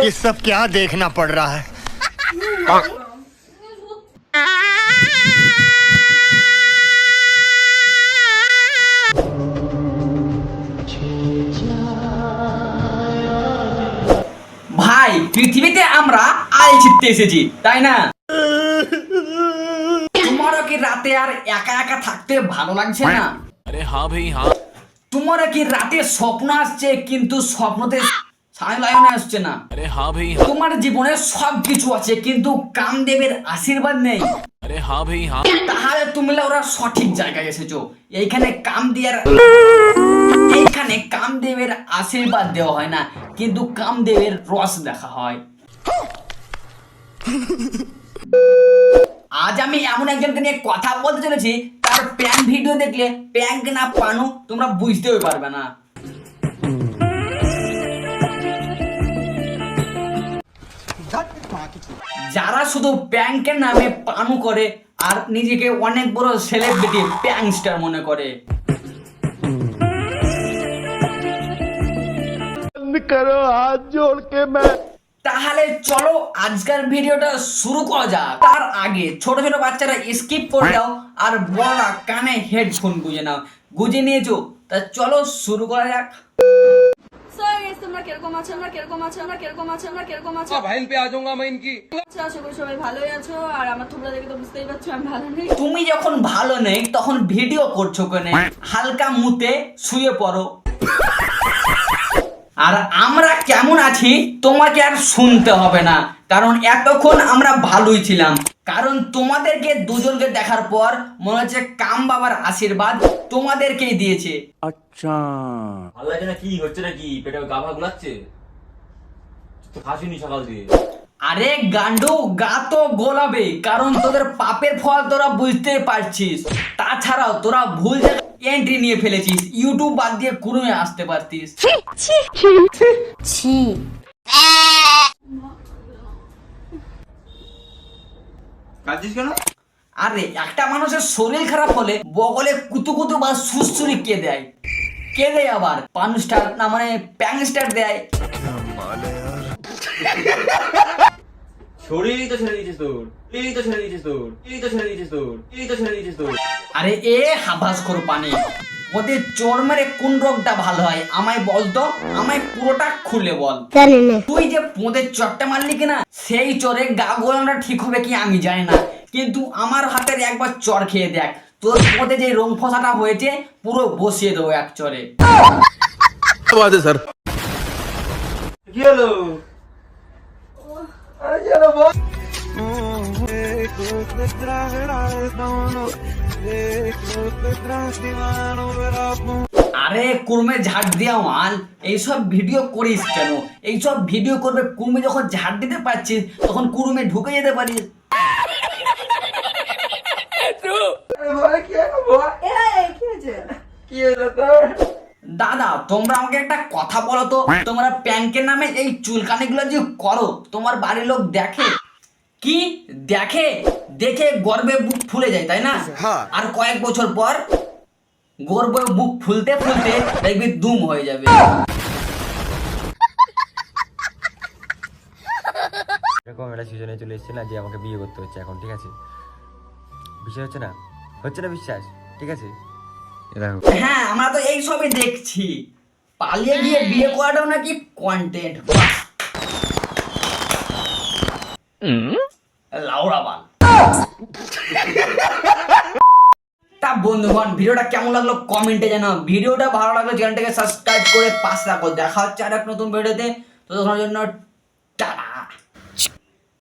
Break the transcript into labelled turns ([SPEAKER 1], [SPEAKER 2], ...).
[SPEAKER 1] ये सब क्या देखना पड़ रहा है
[SPEAKER 2] ভাই পৃথিবীতে আমরা আল ছিটতে এসেছি তাই না তোমারও কি রাতে আর একা একা থাকতে ভালো লাগছে না
[SPEAKER 3] अरे हाँ भाई हाँ
[SPEAKER 2] তোমার কি রাতে স্বপ্ন আসছে কিন্তু স্বপ্নতে সায়লায়নে আসছে না?
[SPEAKER 3] ভাই
[SPEAKER 2] তোমার জীবনে সব কিছু আছে কিন্তু কামদেবের আশীর্বাদ নেই। তাহলে তুমি ওরা সঠিক জায়গায় এসেছ। এইখানে কাম দিয়ার এইখানে কামদেবের আশীর্বাদ দেওয়া হয় না কিন্তু কামদেবের রস দেখা হয়। আজ আমি এমন একজনকে নিয়ে কথা বলতে চলেছি, তার প্যান ভিডিও দেখলে প্যাঙ্ক না পানু, তোমরা বুঝতেও পারবে না। যারা শুধু প্যাঙ্কের নামে পানু করে, আর নিজেকে অনেক বড় সেলিব্রিটি প্যাংস্টার মনে করে। তাহলে চলো আজকের ভিডিওটা শুরু করা যাক তার আগে ছোট ছোট বাচ্চারা স্কিপ করে দাও আর বড়রা কানে হেডফোন গুঁজে নাও গুঁজে নিয়েছো তা চলো শুরু করা যাক
[SPEAKER 4] So, guys, তোমরা কিরকম আছো আমরা কিরকম আছো আমরা কিরকম আছো আমরা কিরকম আছো
[SPEAKER 5] भाई पे आ जाऊंगा मैं इनकी
[SPEAKER 4] আচ্ছা আশা করি সবাই ভালোই আছো আর আমার তোমরা দেখে তো বুঝতেই পারছো আমি ভালো নেই
[SPEAKER 2] তুমি যখন ভালো নেই তখন ভিডিও করছো কেন হালকা মুতে শুয়ে পড়ো আর আমরা কেমন আছি তোমাকে আর শুনতে হবে না। কারণ এতক্ষণ আমরা ভালোই ছিলাম। কারণ তোমাদেরকে দুজনকে দেখার পর মনে হচ্ছে কাম বাবার আশীর্বাদ তোমাদেরকেই দিয়েছে। আচ্ছা।
[SPEAKER 6] ভালো লাগছে না? কি হচ্ছে নাকি? পেটে গাভা গুলাচ্ছে তো খাসিনি সকাল দিয়ে।
[SPEAKER 2] আরে গান্ডু গা তো গোলাবে কারণ তোদের পাপের ফল তোরা বুঝতে পারছিস। তাছাড়াও তোরা ভুল এন্ট্রি নিয়ে ফেলেছিস ইউটিউব বাদ দিয়ে কুড়ুমে আসতে পারতিস।
[SPEAKER 6] কাঁদছিস কেন?
[SPEAKER 2] আরে একটা মানুষের শরীর খারাপ হলে বগলে কুতু কুতু বা সুসুরি কে দেয়? কে দেয় আবার? পান স্টার না মানে প্যাং স্টার দেয়
[SPEAKER 6] শরীরই তো ছেড়ে দিয়েছিস তোর এই তো ছেড়ে দিয়েছিস তোর এই তো ছেড়ে দিয়েছিস তোর এই তো ছেড়ে দিয়েছিস তোর
[SPEAKER 2] আরে এ হাবাস করো পানি। ওদের চোর মেরে কোন রোগটা ভালো হয়? আমায় বল তো আমায় পুরোটা খুলে বল। তুই যে পোঁদের চটটা মারলি কিনা সেই চোরে গা গোলানোটা ঠিক হবে কি আমি জানি না। কিন্তু আমার হাতের একবার চর খেয়ে দেখ তোর পোঁতে যে রং ফসাটা হয়েছে পুরো বসিয়ে দেবো এক চরে।
[SPEAKER 6] কি হলো?
[SPEAKER 2] আরে কুর্মে ঝাড় দিয়া মাল এইসব ভিডিও করিস কেন? এইসব ভিডিও করবে কুর্মে যখন ঝাড় দিতে পারছিস, তখন কুর্মে ঢুকে যেতে পারিস। তোমরা আমাকে একটা কথা বলো তো তোমরা প্যাঙ্কের নামে এই চুলকানিগুলো যে করো তোমার বাড়ির লোক দেখে? কি? দেখে? দেখে গর্বে বুক ফুলে যায় তাই না? আর কয়েক বছর পর গর্বে বুক ফুলতে ফুলতে দেখবি দুম হয়ে যাবে।
[SPEAKER 7] এরকম একটা সিজনে চলে এসেছে না যে আমাকে বিয়ে করতে হচ্ছে এখন ঠিক আছে? বিশ্বাস হচ্ছে না? হচ্ছে না বিশ্বাস? ঠিক আছে?
[SPEAKER 2] হ্যাঁ আমরা তো এই সবই দেখছি। পালিয়ে গিয়ে বিয়ে করাটাও নাকি কন্টেন্ট লাউড়াবাল তা বন্ধুগণ ভিডিওটা কেমন লাগল কমেন্টে জানাও। ভিডিওটা ভালো লাগল চ্যানেলটাকে সাবস্ক্রাইব করে পাশে রাখো দেখা হচ্ছে আর এক নতুন ভিডিওতে। তো তোমার জন্য টাটা।